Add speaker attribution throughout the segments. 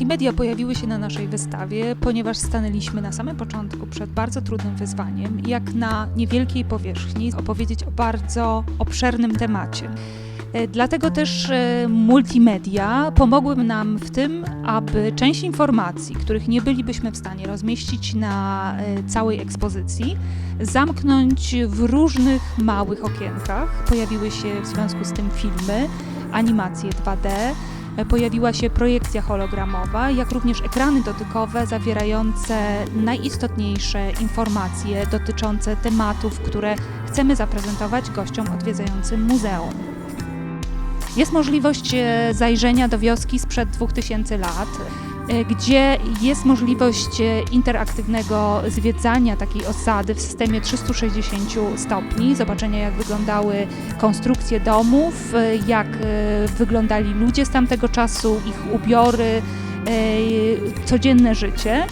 Speaker 1: Multimedia pojawiły się na naszej wystawie, ponieważ stanęliśmy na samym początku przed bardzo trudnym wyzwaniem, jak na niewielkiej powierzchni opowiedzieć o bardzo obszernym temacie. E, Dlatego też e, multimedia pomogły nam w tym, aby część informacji, których nie bylibyśmy w stanie rozmieścić na e, całej ekspozycji, zamknąć w różnych małych okienkach. Pojawiły się w związku z tym filmy, animacje 2D, e, pojawiła się projekcja hologramowa, jak również ekrany dotykowe zawierające najistotniejsze informacje dotyczące tematów, które chcemy zaprezentować gościom odwiedzającym muzeum. Jest możliwość e, zajrzenia do wioski sprzed 2000 lat, e, gdzie jest możliwość e, interaktywnego zwiedzania takiej osady w systemie 360 stopni, zobaczenia jak wyglądały konstrukcje domów, e, jak e, wyglądali ludzie z tamtego czasu, ich ubiory, e, codzienne życie.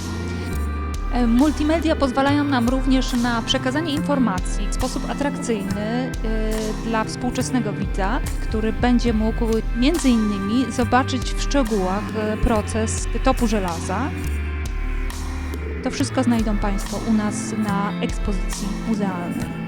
Speaker 1: E, Multimedia pozwalają nam również na przekazanie informacji w sposób atrakcyjny e, dla współczesnego widza, który będzie mógł między innymi zobaczyć w szczegółach e, proces topu żelaza. To wszystko znajdą Państwo u nas na ekspozycji muzealnej.